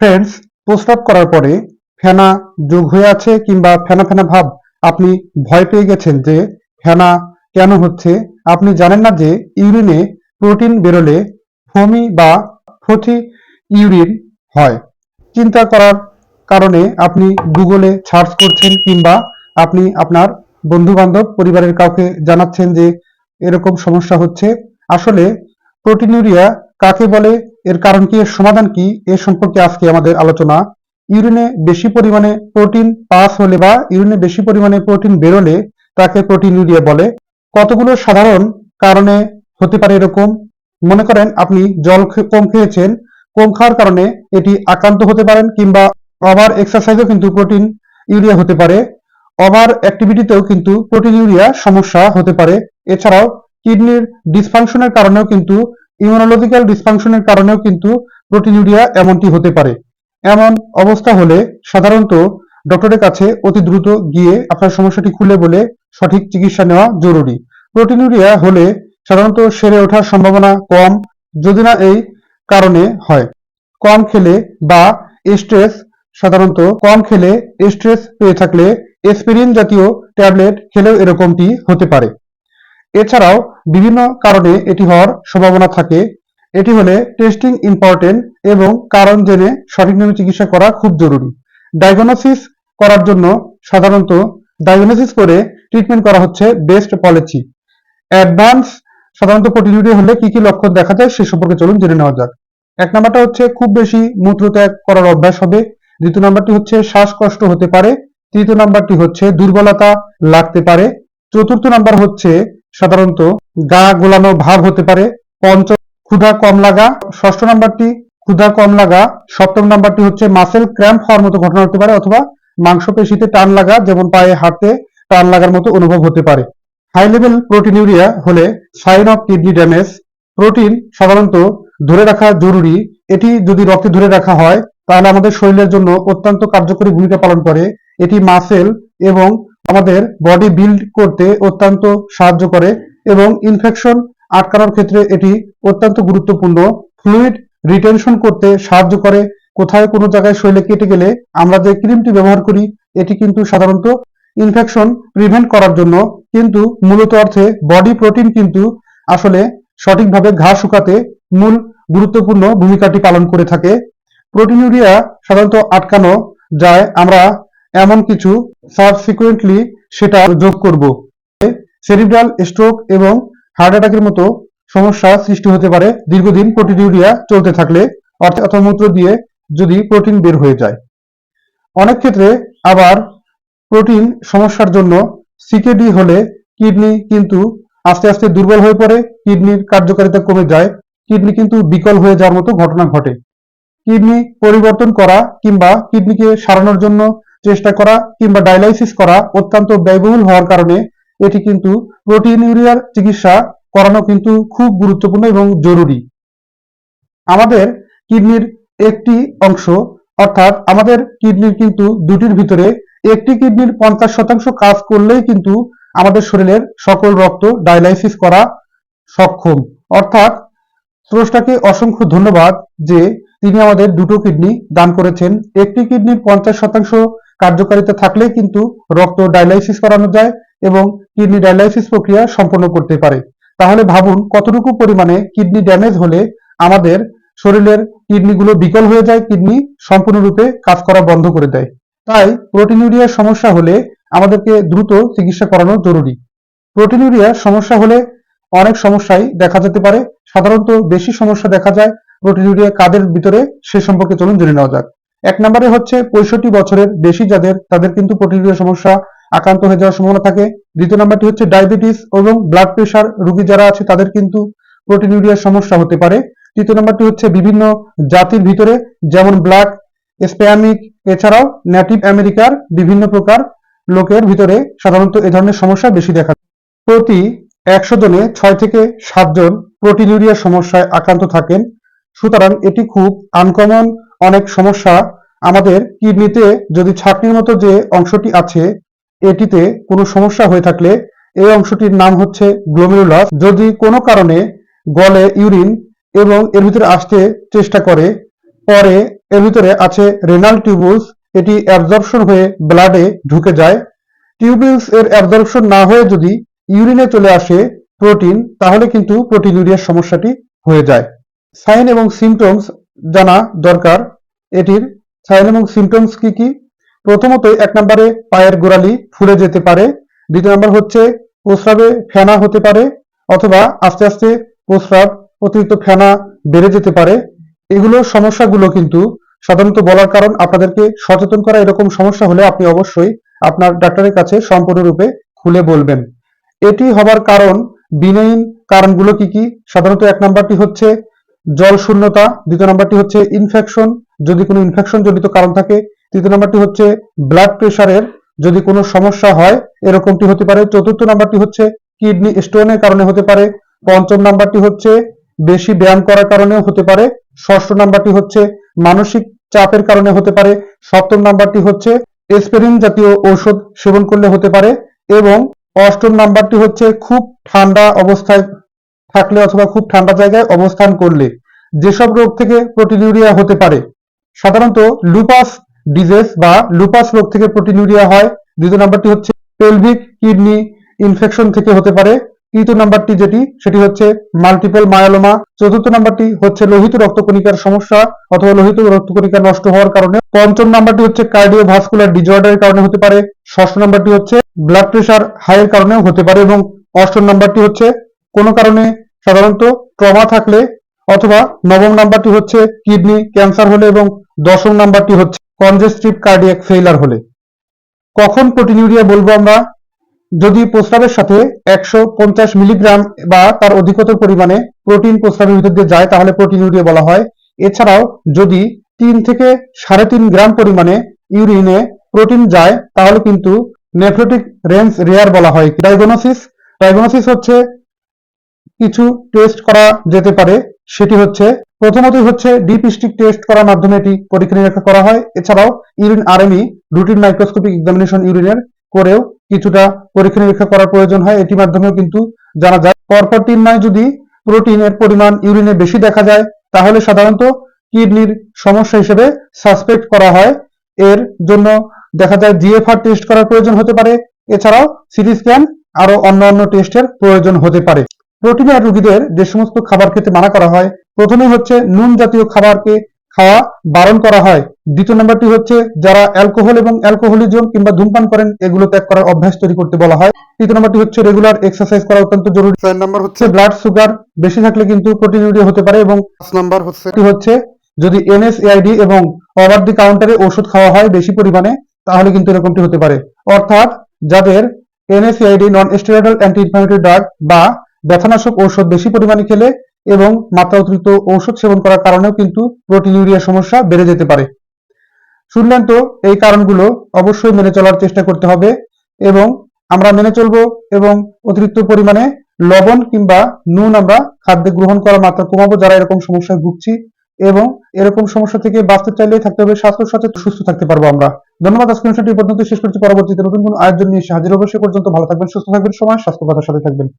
Friends প্রস্রাব করার পরে ফেনা যোগ হয়ে আছে কিংবা ফেনা ফেনা ভাব, আপনি ভয় পেয়ে গেছেন যে ফেনা কেন হচ্ছে? আপনি জানেন না যে ইউরিনে প্রোটিন বেরোলে ফমি বা ফথি ইউরিন হয়। চিন্তা করার কারণে আপনি গুগলে সার্চ করছেন কিংবা আপনি আপনার বন্ধু বান্ধব পরিবারের কাউকে জানাচ্ছেন যে এরকম সমস্যা হচ্ছে। আসলে প্রোটিনুরিয়া কাকে বলে? এর কারণ কি, এর সমাধান কি, এ সম্পর্কে আজকে আমাদের আলোচনা। ইউরিনে বেশি পরিমাণে প্রোটিন পাস হলে বা ইউরিনে বেশি পরিমাণে প্রোটিন বেরোলে তাকে প্রোটিনুরিয়া বলে। কতগুলো সাধারণ কারণে হতে পারে এরকম? মনে করেন আপনি জল কম খেয়েছেন, কম খাওয়ার কারণে এটি আক্রান্ত হতে পারেন কিংবা ওভার এক্সারসাইজও কিন্তু প্রোটিন ইউরিয়া হতে পারে। ওভার অ্যাক্টিভিটিতেও কিন্তু প্রোটিন ইউরিয়া সমস্যা হতে পারে। এছাড়াও কিডনির ডিসফাংশনের কারণেও কিন্তু ইমিউনোলজিক্যাল ডিসফাংশনের কারণেও কিন্তু প্রোটিন ইউরিয়া এমনটি হতে পারে। এমন অবস্থা হলে সাধারণত ডক্টরের কাছে অতি দ্রুত গিয়ে আপনার সমস্যাটি খুলে বলে সঠিক চিকিৎসা নেওয়া জরুরি। প্রোটিন ইউরিয়া হলে সাধারণত সেরে ওঠার সম্ভাবনা কম, যদি না এই কারণে হয়। কম খেলে বা স্ট্রেস সাধারণত কম খেলে স্ট্রেস পেয়ে থাকলে এসপিরিন জাতীয় ট্যাবলেট খেলেও এরকমটি হতে পারে। এছাড়াও বিভিন্ন কারণে এটি হওয়ার সম্ভাবনা থাকে। এটি হলে টেস্টিং ইম্পর্টেন্ট এবং কারণ জেনে সঠিক সঠিকভাবে চিকিৎসা করা খুব জরুরি। ডায়াগনোসিস করার জন্য সাধারণত ডায়াগনোসিস করে ট্রিটমেন্ট করা হচ্ছে বেস্ট পলিসি অ্যাডভান্স সাধারণত প্রোটিনিউরিয়া হলে কি কি লক্ষণ দেখা যায় সে সম্পর্কে চলুন জেনে নেওয়া যাক। এক নাম্বারটা হচ্ছে খুব বেশি মূত্রত্যাগ করার অভ্যাস হবে। দ্বিতীয় নাম্বারটি হচ্ছে শ্বাসকষ্ট হতে পারে। তৃতীয় নাম্বারটি হচ্ছে দুর্বলতা লাগতে পারে। চতুর্থ নাম্বার হচ্ছে সাধারণত গা গোলানো ভাব হতে পারে পঞ্চম ক্ষুধা কম লাগা, ষষ্ঠ নাম্বারটি ক্ষুধা কম লাগা, সপ্তম নাম্বারটি হচ্ছে মাসেল ক্র্যাম্প হওয়ার মতো ঘটনা হতে পারে অথবা মাংসপেশিতে টান লাগা, যেমন পায়ে হাঁটতে টান লাগার মতো অনুভব হতে পারে। হাই লেভেল প্রোটিনিউরিয়া হলে sign of kidney damage protein সাধারণত ধরে রাখা জরুরি। এটি যদি রক্তে ধরে রাখা হয়, তাহলে আমাদের শরীরের জন্য অত্যন্ত কার্যকরী ভূমিকা পালন করে। এটি মাসেল এবং আমাদের বডি বিল্ড করতে অত্যন্ত সাহায্য করে এবং ইনফেকশন আটকানোর ক্ষেত্রে এটি অত্যন্ত গুরুত্বপূর্ণ। ফ্লুইড রিটেনশন করতে সাহায্য করে। কোথায় কোনো জায়গায় শরীরে কেটে গেলে আমরা যে ক্রিমটি ব্যবহার করি, এটি কিন্তু সাধারণত ইনফেকশন প্রিভেন্ট করার জন্য। কিন্তু মূলত অর্থে বডি প্রোটিন কিন্তু আসলে সঠিকভাবে ঘা শুকাতে মূল গুরুত্বপূর্ণ ভূমিকাটি পালন করে থাকে। প্রোটিনুরিয়া সাধারণত আটকানো যায় আমরা এমন কিছু সাবসিকুয়েন্টলি সেটা যোগ করব। সেরিব্রাল স্ট্রোক এবং হার্ট অ্যাটাকের মতো সমস্যা সৃষ্টি হতে পারে। দীর্ঘদিন প্রোটিনিউরিয়া চলতে থাকলে অর্থাৎ মূত্র দিয়ে যদি প্রোটিন বের হয়ে যায়। অনেক ক্ষেত্রে আবার প্রোটিন সমস্যার জন্য সিকেডি হলে কিডনি কিন্তু আস্তে আস্তে দুর্বল হয়ে পড়ে কিডনির কার্যকারিতা কমে যায় কিডনি কিন্তু বিকল হয়ে যাওয়ার মতো ঘটনা ঘটে। কিডনি পরিবর্তন করা কিংবা কিডনিকে সারানোর জন্য চেষ্টা করা কিংবা ডায়ালাইসিস করা অত্যন্ত ব্যয়বহুল হওয়ার কারণে এটি কিন্তু প্রোটিন ইউরিয়ার চিকিৎসা করানো কিন্তু খুব গুরুত্বপূর্ণ এবং জরুরি। আমাদের কিডনির একটি অংশ, অর্থাৎ আমাদের কিডনির কিন্তু দুটির ভিতরে একটি কিডনির পঞ্চাশ শতাংশ কাজ করলেই কিন্তু আমাদের শরীরের সকল রক্ত ডায়ালাইসিস করা সক্ষম। অর্থাৎ স্রষ্টাকে অসংখ্য ধন্যবাদ যে তিনি আমাদের দুটো কিডনি দান করেছেন। একটি কিডনির পঞ্চাশ শতাংশ কার্যকারিতা থাকলে কিন্তু রক্ত ডায়ালাইসিস করানো যায় এবং কিডনি ডায়ালাইসিস প্রক্রিয়া সম্পন্ন করতে পারে। তাহলে ভাবুন কতটুকু পরিমাণে কিডনি ড্যামেজ হলে আমাদের শরীরের কিডনিগুলো বিকল হয়ে যায় কিডনি সম্পূর্ণরূপে কাজ করা বন্ধ করে দেয়। তাই প্রোটিনিউরিয়ার সমস্যা হলে আমাদেরকে দ্রুত চিকিৎসা করানো জরুরি। প্রোটিনিউরিয়ার সমস্যা হলে অনেক সমস্যাই দেখা যেতে পারে। সাধারণত বেশি সমস্যা দেখা যায়। প্রোটিনিউরিয়া কাদের ভিতরে সে সম্পর্কে চলুন জেনে নেওয়া যাক। এক নম্বরে হচ্ছে পঁয়ষট্টি বছরের বেশি যাদের, তাদের কিন্তু প্রোটিনিউরিয়া সমস্যা আক্রান্ত হয়ে যাওয়ার সম্ভাবনা থাকে। দ্বিতীয় নাম্বারটি হচ্ছে ডায়াবেটিস এবং ব্লাড প্রেশার রোগী যারা আছে, তাদের কিন্তু প্রোটিনিউরিয়ার সমস্যা হতে পারে। তৃতীয় নাম্বারটি হচ্ছে বিভিন্ন জাতির ভিতরে, যেমন ব্ল্যাক স্প্যামিক এছাড়াও নেটিভ আমেরিকার বিভিন্ন প্রকার লোকের ভিতরে সাধারণত এ ধরনের সমস্যা বেশি দেখা। প্রতি একশো জনে ছয় থেকে সাতজন প্রোটিনিউরিয়ার সমস্যায় আক্রান্ত থাকেন। সুতরাং এটি খুব আনকমন অনেক সমস্যা। আমাদের কিডনিতে যদি ছাকনির মতো যে অংশটি আছে, এটিতে কোনো সমস্যা হয়ে থাকলে এই অংশটির নাম হচ্ছে গ্লোমেরুলাস যদি কোনো কারণে গলে ইউরিন এবং এর ভিতরে আসতে চেষ্টা করে, পরে এর ভিতরে আছে রেনাল টিউবুলস এটি অ্যাবজর্পশন হয়ে ব্লাডে ঢুকে যায়। টিউবিলস এর অ্যাবজর্পশন না হয়ে যদি ইউরিনে চলে আসে প্রোটিন তাহলে কিন্তু প্রোটিন ইউরিয়ার সমস্যাটি হয়ে যায়। সাইন এবং সিমটমস জানা দরকার। এটির সাইন এবং সিমটমস কি কি? প্রথমত, এক নম্বরে পায়ের গোড়ালি ফুলে যেতে পারে। দ্বিতীয় নম্বর হচ্ছে, প্রস্রাবে ফেনা হতে পারে অথবা আস্তে আস্তে প্রস্রাব অতিরিক্ত ফেনা বেড়ে যেতে পারে। এগুলো সমস্যাগুলো কিন্তু সাধারণত বলার কারণ আপনাদেরকে সচেতন করা এরকম সমস্যা হলে আপনি অবশ্যই আপনার ডাক্তারের কাছে সম্পূর্ণরূপে খুলে বলবেন। এটি হবার কারণ, বিনয়ীন কারণগুলো কি কি? সাধারণত এক নাম্বারটি হচ্ছে জল শূন্যতা, দ্বিতীয় নাম্বারটি হচ্ছে ইনফেকশন যদি কোনো ইনফেকশন জনিত কারণ থাকে। তৃতীয় নাম্বারটি হচ্ছে ব্লাড প্রেশারের যদি কোনো সমস্যা হয়, এরকমটি হতে পারে। চতুর্থ নাম্বারটি হচ্ছে কিডনি স্টোনের কারণে হতে পারে। পঞ্চম নাম্বারটি হচ্ছে বেশি ব্যায়াম করার কারণেও হতে পারে। ষষ্ঠ নাম্বারটি হচ্ছে মানসিক চাপের কারণে হতে পারে। সপ্তম নাম্বারটি হচ্ছে এসপেরিন জাতীয় ঔষধ সেবন করলে হতে পারে। এবং অষ্টম নাম্বারটি হচ্ছে খুব ঠান্ডা অবস্থায় থাকলে অথবা খুব ঠান্ডা জায়গায় অবস্থান করলে যেসব রোগ থেকে প্রোটিনিউরিয়া হতে পারে, সাধারণত লুপাস ডিজেস বা লুপাস রোগ থেকে প্রোটিনিউরিয়া হয়। দ্বিতীয় নাম্বারটি হচ্ছে পেলভিক কিডনি ইনফেকশন থেকে হতে পারে। তৃতীয় নাম্বারটি যেটি, সেটি হচ্ছে মাল্টিপল মায়োলোমা চতুর্থ নাম্বারটি হচ্ছে লোহিত রক্তকণিকার সমস্যা অথবা লোহিত রক্তকণিকা নষ্ট হওয়ার কারণে। পঞ্চম নাম্বারটি হচ্ছে কার্ডিও ভাস্কুলার ডিজর্ডারের কারণে হতে পারে। ষষ্ঠ নাম্বারটি হচ্ছে ব্লাড প্রেশার হাইয়ের কারণেও হতে পারে এবং অষ্টম নাম্বারটি হচ্ছে কোনো কারণে সাধারণত ট্রমা থাকলে অথবা নবম নাম্বারটি হচ্ছে কিডনি ক্যান্সার হলে এবং দশম নাম্বারটি হচ্ছে কনজেস্টিভ কার্ডিয়াক ফেইলার হলে। কখন প্রোটিনিউরিয়া বলব আমরা? যদি প্রস্রাবের সাথে একশো পঞ্চাশ মিলিগ্রাম বা তার অধিকতর পরিমাণে প্রোটিন প্রস্রাবের ভিতর দিয়ে যায়, তাহলে প্রোটিনিউরিয়া বলা হয়। এছাড়াও যদি তিন থেকে সাড়ে তিন গ্রাম পরিমাণে ইউরিনে প্রোটিন যায়, তাহলে কিন্তু নেফ্রোটিক রেঞ্জ রেয়ার বলা হয়। ডায়াগনোসিস ডায়াগনোসিস হচ্ছে কিছু টেস্ট করা যেতে পারে। সেটি হচ্ছে প্রথমত হচ্ছে ডিপ স্টিক টেস্ট করার মাধ্যমে এটি পরীক্ষা নিরীক্ষা করা হয়। এছাড়াও urine RME routine microscopic examination ইউরিনের করেও কিছুটা পরীক্ষা নিরীক্ষা করার প্রয়োজন হয়। এটির মাধ্যমেও কিন্তু জানা যায়। পরপর তিন মাস যদি প্রোটিনের পরিমাণ ইউরিনে বেশি দেখা যায়, তাহলে সাধারণত কিডনির সমস্যা হিসেবে সাসপেক্ট করা হয়। এর জন্য দেখা যায় জিএফআর টেস্ট করার প্রয়োজন হতে পারে। এছাড়াও সিটি স্ক্যান আরও অন্য অন্য টেস্টের প্রয়োজন হতে পারে। প্রোটিনের রোগীদের যে সমস্ত খাবার খেতে মানা করা হয় প্রথমে হচ্ছে নুন জাতীয় খাবারকে খাওয়া বারণ করা হয়। দ্বিতীয় নাম্বারটি হচ্ছে যারা অ্যালকোহল এবং অ্যালকোহলিজম কিংবা ধূমপান করেন এগুলো ত্যাগ করার অভ্যাস তৈরি করতে বলা হয়। তৃতীয় নাম্বারটি হচ্ছে রেগুলার এক্সারসাইজ করা অত্যন্ত জরুরি। চার নাম্বার হচ্ছে ব্লাড সুগার বেশি থাকলে কিন্তু প্রোটিনিউরিয়া হতে পারে এবং পাঁচ নাম্বার হচ্ছে হচ্ছে যদি এনএসএআইডি এবং ওভার দি কাউন্টারে ওষুধ খাওয়া হয় বেশি পরিমাণে তাহলে কিন্তু এরকমটি হতে পারে। অর্থাৎ যাদের NSAID non steroidal anti inflammatory drug বা ব্যথানাশক ঔষধ বেশি পরিমাণে খেলে এবং মাত্রা অতিরিক্ত ঔষধ সেবন করার কারণেও কিন্তু প্রোটিনিউরিয়া সমস্যা বেড়ে যেতে পারে। শুনলেন তো এই কারণগুলো অবশ্যই মেনে চলার চেষ্টা করতে হবে এবং আমরা মেনে চলবো এবং অতিরিক্ত পরিমাণে লবণ কিংবা নুন আমরা খাদ্যে গ্রহণ করার মাত্রা কমাবো যারা এরকম সমস্যায় ভুগছি এবং এরকম সমস্যা থেকে বাঁচতে চাইলে থাকতে হবে, স্বাস্থ্য সচেতন, সুস্থ থাকতে পারব আমরা। ধন্যবাদ, আজকের অনুষ্ঠানটি পর্যন্ত শেষ করছি পরবর্তীতে নতুন কোনো আয়োজন নিয়ে হাজির সে পর্যন্ত ভালো থাকবেন, সুস্থ থাকবেন, সময় স্বাস্থ্য কথার সাথে থাকবেন।